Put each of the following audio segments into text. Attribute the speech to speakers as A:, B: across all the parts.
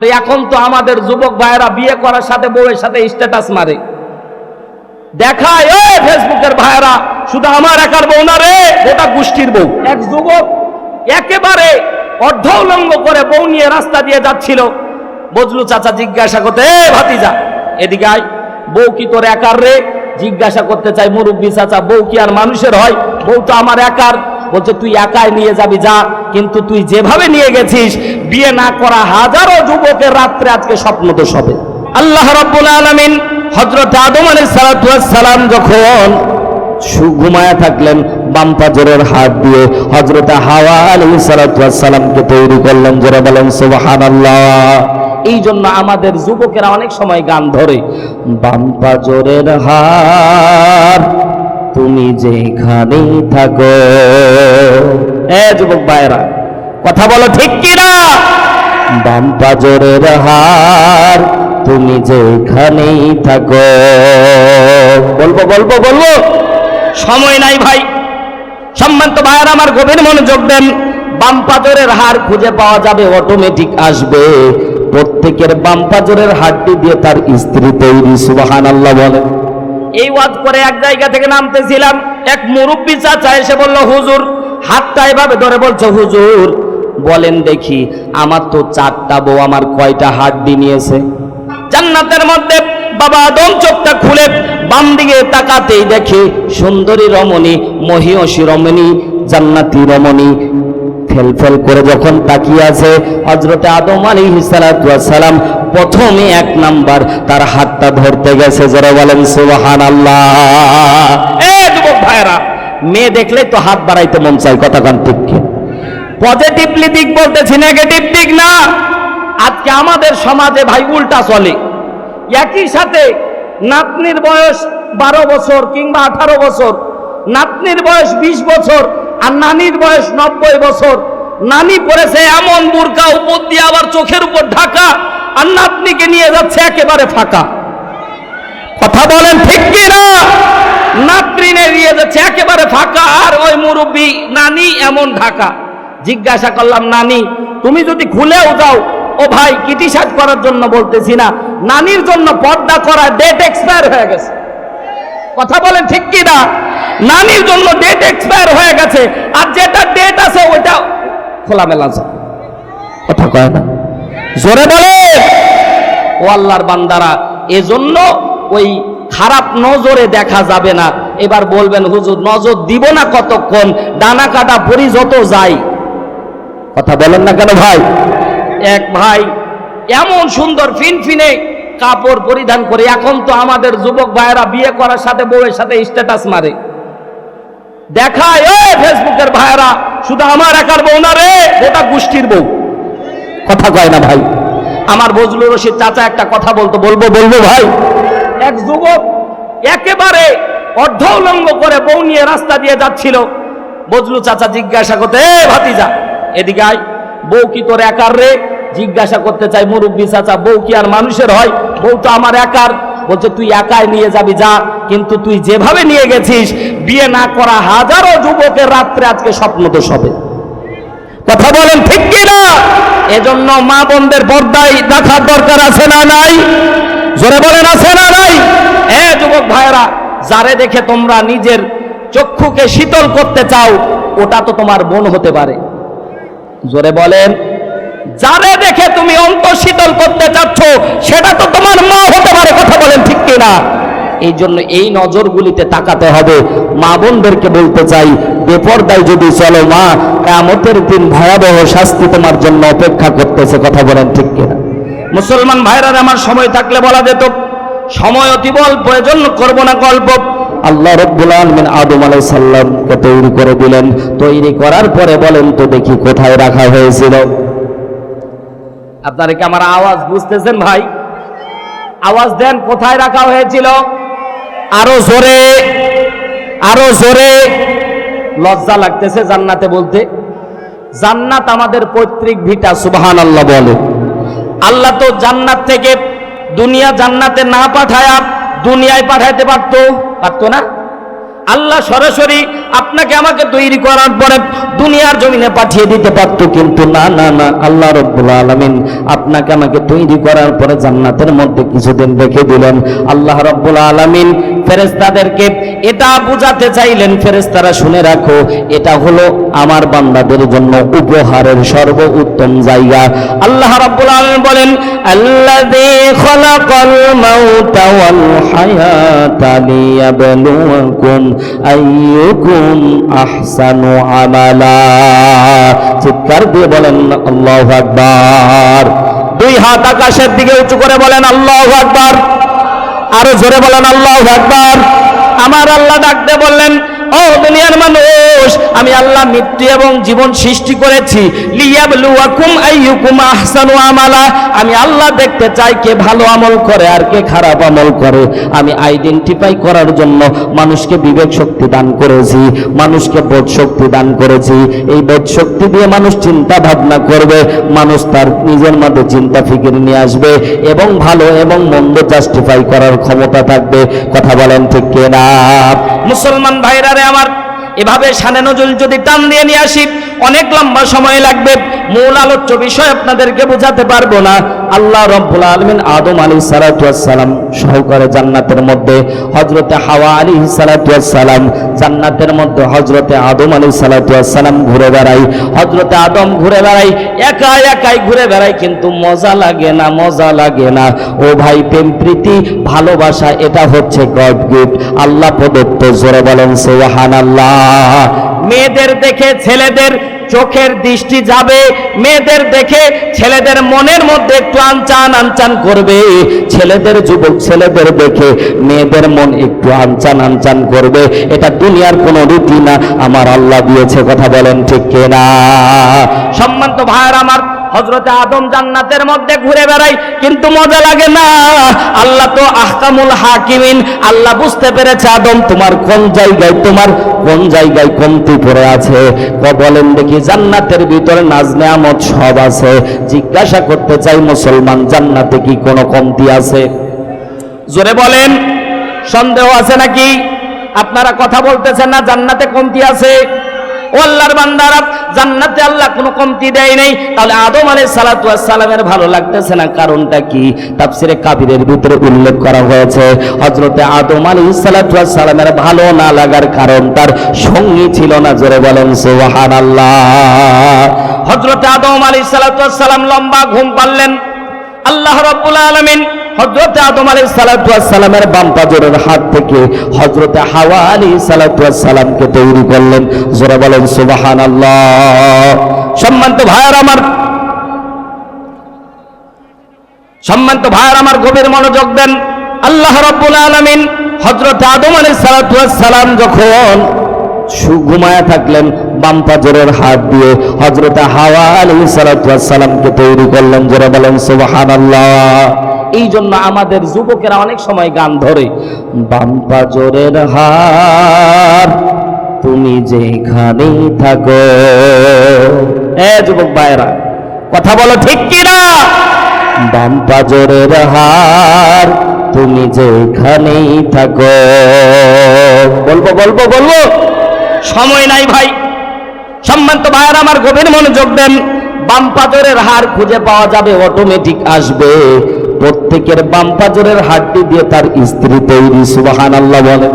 A: তো এখন তো আমাদের যুবক ভাইয়েরা বিয়ে করার সাথে বউয়ের সাথে স্ট্যাটাস মারে। দেখায় এ ফেসবুকের ভাইয়েরা, শুধু আমার একার বউ না রে, গোটা গোষ্ঠীর বউ। এক যুবক একেবারে অর্ধ উলঙ্গ করে বউ নিয়ে রাস্তা দিয়ে যাচ্ছিল। বজলু চাচা জিজ্ঞাসা করতে ভাতিজা, এদিকে আয়। বউ কি তোর একার রে? জিজ্ঞাসা করতে চাই মুরব্বী চাচা, বউ কি আর মানুষের হয়? বউ তো আমার একার। বলছে, তুই একাই নিয়ে যাবি, যা। কিন্তু তুই যেভাবে নিয়ে গেছিস, বিয়ে না করা হাজারো যুবকের রাত্রে আজকে স্বপ্ন তো সবে আল্লাহ রাব্বুল আলামিন হযরত আদম আলাইহিস সালাতু ওয়াস সালাম যখন ঘুমায়া থাকলেন, বাম পাজরের হাত দিয়ে, হযরত হাওয়া আলাইহিস সালাতু ওয়াস সালামকে তৈরি করলেন যারা বলেন, সুবহানাল্লাহ। এই জন্য আমাদের যুবকেরা অনেক সময় গান ধরে, বাম পাজরের হাত তুমি যেখানেই থাকো। এ যুবক ভাইরা কথা বলো ঠিক কিনা? বাম পাজরের হার, তুমি যেখানেই থাকো। বলব বলব বলব। সময় নাই ভাই। সম্মানিত ভাইয়ার, আমার গভীর মনোযোগ দেন। বাম পাজরের হার খুঁজে পাওয়া যাবে অটোমেটিক আসবে। প্রত্যেকের বাম পাজরের দিয়ে তার স্ত্রী তৈরি সুবাহান আল্লাহ বলেন। এই ওয়াজ করে এক জায়গা থেকে নামতেছিলাম, এক মুরব্বী চাচা এসে বলল, হুজুর, হাতটা এভাবে ধরে বলছে, হুজুর, বলেন দেখি আমার তো চারটা বউ আমার কয়টা হাড্ডি নিয়েছে? জান্নাতের মধ্যে বাবা আদম চোখটা খুলে বাম দিকে তাকাতেই দেখে সুন্দরী রমণী, মহিয়সী রমণী, জান্নাতি রমণী, ফেলফেল করে যখন তাকিয়ে আছে হজরতে আদম আলী সালাম প্রথমে এক নাম্বার তার হাতটা ধরতে গেছে যারা বলেন সুবাহান আল্লাহ যুবক ভাইরা মেয়ে দেখলে তো হাত বাড়াইতে মন চাই কথা কান ঠিক পজিটিভলি দিক বলতেছি নেগেটিভ দিক না। আজকে আমাদের সমাজে ভাই উল্টা চলে। একই সাথে নাতনির বয়স বারো বছর কিংবা আঠারো বছর, নাতনির বয়স বিশ বছর আর নানির বয়স নব্বই বছর। নানি পড়েছে এমন বুরকা উপর দিয়ে আবার চোখের উপর ঢাকা, আর নাতনিকে নিয়ে যাচ্ছে একেবারে ফাঁকা। কথা বলেন ঠিক কি না নাতরিনে দিয়ে যাচ্ছে, একেবারে ফাঁকা। আর ওই মুরব্বী, নানি এমন ঢাকা। জিজ্ঞাসা করলাম, নানি, তুমি যদি খুলেও যাও, ও ভাই কিটিসাজ করার জন্য বলতেছি না। নানির জন্য পর্দা করা ডেট এক্সপায়ার হয়ে গেছে। কথা বলেন ঠিক কি না নানির জন্য ডেট এক্সপায়ার হয়ে গেছে। আর যেটা ডেট আছে, ওইটা খোলামেলা কথা কয় না। জোরে বলে ও আল্লাহর বান্দারা, এজন্য ওই খারাপ নজরে দেখা যাবে না। এবার বলবেন, হুজুর, নজর দিব না কতক্ষণ? ডানা কাটা পরি যত যাই কথা বলেন না কেন ভাই? এক ভাই এমন সুন্দর ফিনফিনে কাপড় পরিধান করে, এখন তো আমাদের যুবক ভাইয়েরা বিয়ে করার সাথে বউয়ের সাথে স্ট্যাটাস মারে। দেখায়, এ ফেসবুকের ভাইয়েরা, শুধু আমার একার বউ না রে, গোটা গোষ্ঠীর বউ। কথা কয় না ভাই। আমার বজলুর রশিদ চাচা একটা কথা বলতো, বলব বলব ভাই। এক যুবক একেবারে অর্ধ উলঙ্গ করে বউ নিয়ে রাস্তা দিয়ে যাচ্ছিল। বজলু চাচা জিজ্ঞাসা করতে, এ ভাতিজা, এদিকে আয়। বউ কি তোর একার রে? জিজ্ঞাসা করতে চাই মুরব্বী চাচা, বউ কি আর মানুষের হয়? বউ তো আমার একার। বলছে, তুই একাই নিয়ে যাবি যা, কিন্তু তুই যেভাবে নিয়ে গেছিস, বিয়ে না করা হাজারো যুবকের রাত্রে আজকে স্বপ্ন তো সবে কথা বলেন ঠিক কি না এজন্য মা বোনদের পর্দায় দেখার দরকার আছে না নাই? জোরে বলেন, আছে না নাই? এ যুবক ভাইরা যারে দেখে তোমরা নিজের চক্ষুকে শীতল করতে চাও, ওটা তো তোমার বোন হতে পারে। জোরে বলেন, যারে দেখে তুমি অন্ত শীতল করতে চাচ্ছ, সেটা তো তোমার মা হতে পারে, কথা বলেন ঠিক কিনা? এই জন্য এই নজরগুলিতে তাকাতে হবে। মা বোনদেরকে বলতে চাই, বেপর্দায় যদি চলো মা কামতের দিন ভয়াবহ শাস্তি তোমার জন্য অপেক্ষা করতেছে, কথা বলেন ঠিক কিনা? মুসলমান ভাইরার আমার সময় থাকলে বলা যেত, সময় অতি বল প্রয়োজন করব না গল্প আল্লাহ রব্বুল আলমিন আদম আলাই সাল্লামকে তৈরি করে দিলেন। তৈরি করার পরে বলেন তো দেখি কোথায় রাখা হয়েছিল। আপনারা কি আমার আওয়াজ বুঝতেছেন ভাই? আওয়াজ দেন, কোথায় রাখা হয়েছিল? আরও জোরে আরও জোরে। লজ্জা লাগতেছে জান্নাতে বলতে। জান্নাত আমাদের পৈতৃক ভিটা সুবাহান আল্লাহ বলে। আল্লাহ তো জান্নাত থেকে দুনিয়া জান্নাতে না পাঠায়া দুনিয়ায় পাঠাইতে পারতো পারতো না? আল্লাহ সরাসরি আপনাকে আমাকে তৈরি করার পরে দুনিয়ার জমিনে পাঠিয়ে দিতে পারতো, কিন্তু না না না, আল্লাহ রব্বুল আলমিন আপনাকে আমাকে তৈরি করার পরে জান্নাতের মধ্যে কিছুদিন রেখে দিলেন। আল্লাহ রব্বুল আলমিন ফেরেস্তাদেরকে এটা বোঝাতে চাইলেন ফেরেস্তারা শুনে রাখো, এটা হলো আমার বান্দাদের জন্য উপহারের সর্ব উত্তম জায়গা। আল্লাহ রাব্বুল আলামিন বলেন, আল্লাযী খলাকাল মাউতা ওয়াল হায়াতা লিয়াবলুয়াকুম আইয়ুকুম আহসানু আমালা। চিৎকার দিয়ে বলেন, আল্লাহু আকবার। দুই হাত আকাশের দিকে উঁচু করে বলেন, আল্লাহু আকবার। আরও জোরে বলেন, আল্লাহ আকবার। আমার আল্লাহ ডাকতে বললেন, ও দুনিয়ার মানুষ, আমি আল্লাহ মৃত্যু এবং জীবন সৃষ্টি করেছি। লিয়াবলুয়াকুম আইয়ুকুম আহসানু আমালা। আমি আল্লাহ দেখতে চাই কে ভালো আমল করে আর কে খারাপ আমল করে। আমি আইডেন্টিফাই করার জন্য মানুষকে বিবেক শক্তি দান করেছি, মানুষকে বোধ শক্তি দান করেছি। এই বোধ শক্তি দিয়ে মানুষ চিন্তা ভাবনা করবে, মানুষ তার নিজের মধ্যে চিন্তা ফিকির নিয়ে আসবে এবং ভালো এবং মন্দ জাস্টিফাই করার ক্ষমতা থাকবে। কথা বলেন ঠিক কিনা? মুসলমান ভাইরা রে আমার এভাবে সানে নজরুল যদি টান দিয়ে নিয়ে আসি, অনেক লম্বা সময় লাগবে। মূল আলোচ্য বিষয় আপনাদেরকে বোঝাতে পারব না। আল্লাহ রব্বুল আলমিন আদম আলী সালাতাম সহকারে জান্নাতের মধ্যে হজরতে হাওয়া আলী সালাতাম জান্নাতের মধ্যে হজরতে আদম আলী সালাতাম ঘুরে বেড়াই হজরতে আদম ঘুরে বেড়াই একা একাই ঘুরে বেড়াই কিন্তু মজা লাগে না, মজা লাগে না। ও ভাই, প্রেম, প্রীতি, ভালোবাসা, এটা হচ্ছে গড গিফট আল্লাহ প্রদত্ত, জোরে বলেন সোহান আল্লাহ মেয়েদের দেখে ছেলেদের চোখের দৃষ্টি যাবে, মেয়েদের দেখে ছেলেদের মনের মধ্যে একটু আনচান আনচান করবে। ছেলেদের যুবক, ছেলেদের দেখে মেয়েদের মন একটু আনচান আনচান করবে। এটা দুনিয়ার কোনো রীতি না, আমার আল্লাহ দিয়েছে, কথা বলেন ঠিক কেনা? সম্মান তো ভাইয়ের, আমার হজরতে আদম জান্নাতের মধ্যে ঘুরে বেড়াই, কিন্তু মজা লাগে না। আল্লাহ তো আহকামুল হাকিমিন, আল্লাহ বুঝতে পেরেছে, আদম, তোমার কোন জায়গায়, তোমার কোন জায়গায় কমতি পড়ে আছে? বলেন দেখি, জান্নাতের ভিতরে নাজ নেয়ামত সব আছে। জিজ্ঞাসা করতে চাই, মুসলমান জান্নাতে কি কোনো কমতি আছে? জোরে বলেন, সন্দেহ আছে নাকি? আপনারা কথা বলতেছেন না, জান্নাতে কমতি আছে? আল্লাহর বান্দারা, জান্নাতে আল্লাহ কোনো কমতি দেয় নাই। তাহলে আদম আলাইহিস সালাতু সালামের ভালো লাগতেছে না? কারণটা কি? তাফসিরে কাবিরের ভিতরে উল্লেখ করা হয়েছে, হযরতে আদম আলাইহিস সালাতু সালামের ভালো না লাগার কারণ তার সঙ্গী ছিল না, জোরে বলেন সুবহানাল্লাহ। হযরতে আদম আলাইহিস সালাতু সালাম লম্বা ঘুম পারলেন আল্লাহ রাব্বুল আলামিন হযরত আদম আলাইহিস সালাতু ওয়াস সালামের বাম হাত থেকে হযরত হাওয়া আলাইহিস সালাতু ওয়াস সালামকে তৈরি করলেন। জোরে বলেন, সুবহানাল্লাহ। সম্মানিত ভাইয়ার আমার, সম্মানিত ভাইয়ার আমার গভীর মনোযোগ দেন। আল্লাহ রাব্বুল আলামিন হযরত আদম আলাইহিস সালাতু ওয়াস সালাম যখন ঘুমায়া থাকলেন, বাম হাত দিয়ে হজরত হাওয়া আলী সালামকে তৈরি করলেন। যারা বলেন, সুবহানাল্লাহ। এই জন্য আমাদের যুবকেরা অনেক সময় গান ধরে বাম পাজরের হার, তুমি যেখানেই থাকো। এ যুবক ভাইরা কথা বলো ঠিক কিনা? বাম পাজরের হার, তুমি যেখানেই থাকো। বলব বলব বলব? সময় নাই ভাই। সম্মানিত ভাইয়ার, আমার গভীর মনোযোগ দেন। বাম পাজরের হার খুঁজে পাওয়া যাবে অটোমেটিক আসবে। প্রত্যেকের বাম পাজরের হাড্ডি দিয়ে তার স্ত্রী তৈরি সুবাহান আল্লাহ বলে।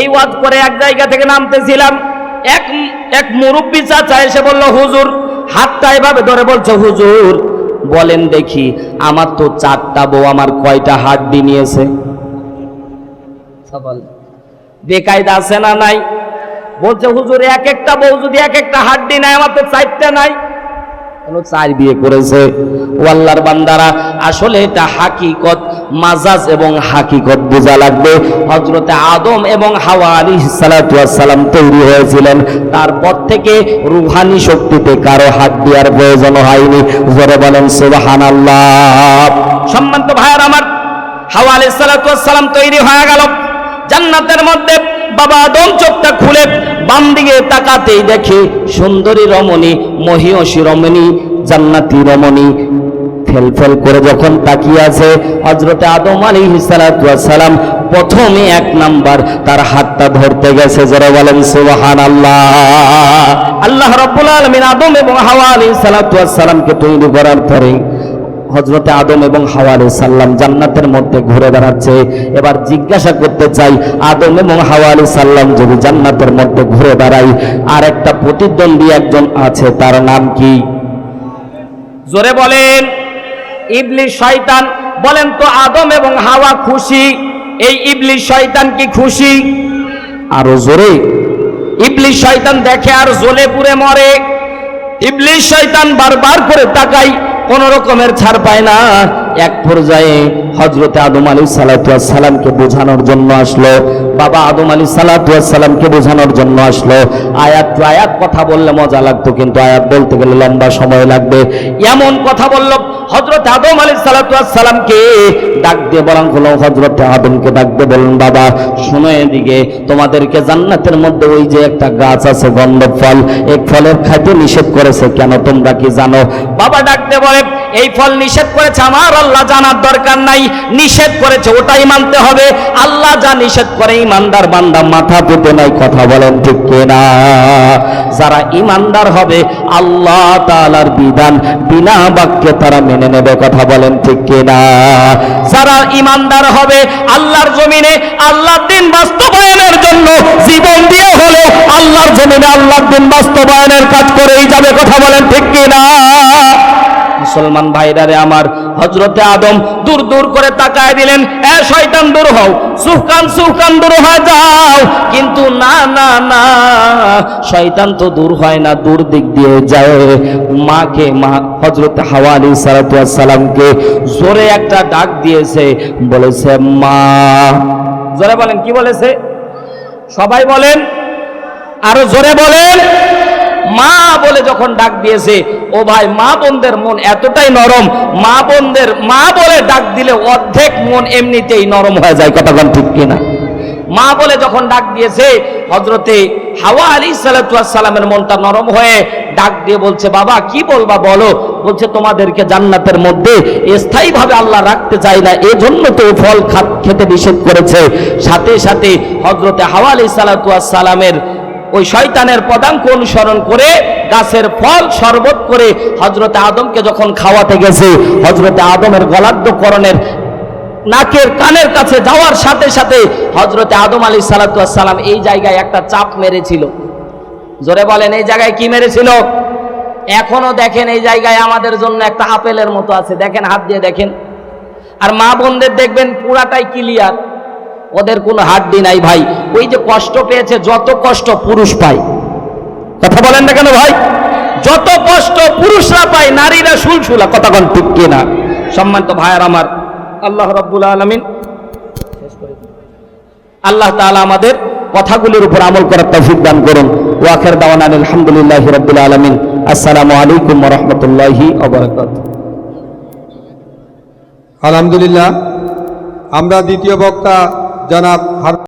A: এই ওয়াজ করে এক জায়গা থেকে নামতেছিলাম এক এক মুরব্বী চাচা এসে বলল হুজুর হাতটা এভাবে ধরে বলছে হুজুর? বলেন দেখি আমার তো চারটা বউ আমার কয়টা হাড্ডি নিয়েছে? বেকায়দা আছে না নাই? বলছে হুজুর এক একটা বউ যদি এক একটা হাড্ডি নাই আমার তো চারটা নাই। কোনো চার বিয়ে করেছে। ওয়াল্লার বান্দারা, আসলে এটা হাকিকত, মাজাজ এবং হাকিকত বোঝা লাগবে। হজরতে আদম এবং হাওয়া আলী সালাম তৈরি হয়েছিলেন। তারপর থেকে রুহানি শক্তিতে কারও হাত দেওয়ার প্রয়োজন হয়নি। জোরে বলেন সুবাহান আল্লাহ সম্মানিত ভাইয়ার আমার, হাওয়া আলী সালাম তৈরি হয়ে গেল। জান্নাতের মধ্যে বাবা আদম চোখটা খুলে বাম দিকে তাকাতেই দেখে সুন্দরী রমণী, মহিয়সী রমণী, জান্নাতি রমণী। ফেল ফেল করে যখন তাকিয়ে আছে হজরতে আদম আলী সালাম প্রথমে এক নাম্বার তার হাতটা ধরতে গেছে যারা বলেন সুবাহান আল্লাহ আল্লাহ রব্বুল আলমিন আদম এবং হাওয়া আলী সালাতামকে তৈরি করার পরে হজরতে আদম এবং হাওয়া আলী সাল্লাম জান্নাতের মধ্যে ঘুরে বেড়াচ্ছে। এবার জিজ্ঞাসা করতে চাই আদম এবং হাওয়া আলী সাল্লাম যদি জান্নাতের মধ্যে ঘুরে বেড়াই আর একটা প্রতিদ্বন্দ্বী একজন আছে তার নাম কি? জোরে বলেন। ইবলি শয়তান। বলেন তো আদম এবং হাওয়া খুশি? এই ইবলিশ শয়তান কি খুশি? আরও জোরে। ইবলিশ শয়তান দেখে আর জ্বলে পুড়ে মরে। ইবলিশ শয়তান বারবার করে তাকাই কোন রকমের ছাড় পায় না। এক পর্যায়ে হজরতে আদম আলী সালাতামকে বোঝানোর জন্য আসলো। বাবা আদম আলী সালাতামকে বোঝানোর জন্য আসলো। আয়াত আয়াত, কথা বললে মজা লাগতো, কিন্তু আয়াত বলতে গেলে লম্বা সময় লাগবে। এমন কথা বলল হজরত আদম আলী সালাতামকে ডাক দিয়ে বলান হলো হজরতে আদমকে ডাক দিয়ে বললেন, বাবা, শুনো এদিকে, তোমাদেরকে জান্নাতের মধ্যে ওই যে একটা গাছ আছে গন্ধ ফল এই ফলের খাইতে নিষেধ করেছে, কেন তোমরা কি জানো? বাবা ডাক দিয়ে বলে এই ফল নিষেধ করেছে আমার, আল্লাহ জানার দরকার নাই। নিষেধ করেছে, ওটাই মানতে হবে। আল্লাহ যা নিষেধ করে, ইমানদার বান্দা মাথা পেতে নাই, কথা বলেন ঠিক কিনা? যারা ইমানদার হবে, আল্লাহ তাআলার বিধান বিনা বাক্যে তারা মেনে নেবে, কথা বলেন ঠিক কিনা? যারা ইমানদার হবে, আল্লাহর জমিনে আল্লাহর দিন বাস্তবায়নের জন্য জীবন দিয়ে হলে আল্লাহর জমিনে আল্লাহর দিন বাস্তবায়নের কাজ করেই যাবে, কথা বলেন ঠিক কিনা? মুসলমান ভাইরারে আমার হজরতে আদম দূর দূর করে তাকায় দিলেন, এ শয়তান দূর হও সুফকান সুফকান দূর হয়ে যাও। কিন্তু না না না, শয়তান তো দূর হয় না, দূর দিক দিয়ে যায়। মাকে, মা হজরতে হাওয়া আলী সালাতামকে জোরে একটা ডাক দিয়েছে, বলেছে, মা। জোরে বলেন, কি বলেছে? সবাই বলেন, আরও জোরে বলেন। মা বলে যখন ডাক দিয়েছে, ও ভাই, মা বোনদের মন এতটাই নরম। মা বোনদের, মা বলে ডাক দিলে অর্ধেক মন এমনিতেই নরম হয়ে যায়। কতক্ষণ ঠিক কিনা? মা বলে যখন ডাক দিয়েছে হজরতে হাওয়া আলী সালামের মনটা নরম হয়ে ডাক দিয়ে বলছে, বাবা, কি বলবা বলো? বলছে, তোমাদেরকে জান্নাতের মধ্যে স্থায়ীভাবে আল্লাহ রাখতে চায় না, এজন্য তো ফল খেতে নিষেধ করেছে। সাথে সাথে হজরতে হাওয়া আলী সালামের ওই শয়তানের পদাঙ্ক অনুসরণ করে গাছের ফল শরবত করে হজরতে আদমকে যখন খাওয়াতে গেছে হজরতে আদমের গলাদ্যকরণের নাকের কানের কাছে যাওয়ার সাথে সাথে হজরতে আদম আলী সালাতাম এই জায়গায় একটা চাপ মেরেছিল। জোরে বলেন, এই জায়গায় কি মেরেছিল? এখনও দেখেন এই জায়গায় আমাদের জন্য একটা আপেলের মতো আছে। দেখেন, হাত দিয়ে দেখেন। আর মা বোনদের দেখবেন পুরাটাই ক্লিয়ার ওদের কোনো হাড্ডি নাই ভাই। ওই যে কষ্ট পেয়েছে, যত কষ্ট পুরুষ পায়। কথা বলেন না কেন ভাই? যত কষ্ট পুরুষরা পায়, নারীরা সুলসুলা। কথা কন ঠিক কিনা? সম্মানিত ভাইয়ার আমার আল্লাহ রব্বুল আলমিন আল্লাহ তাআলা আমাদের কথাগুলির উপর আমল করার তৌফিক দান করুন। ওয়াখের দাওয়ান আলহামদুলিল্লাহ রব্বুল আলমিন। আসসালামু আলাইকুম রহমতুল্লাহি
B: আলহামদুলিল্লাহ, আমরা দ্বিতীয় বক্তা জনাব হার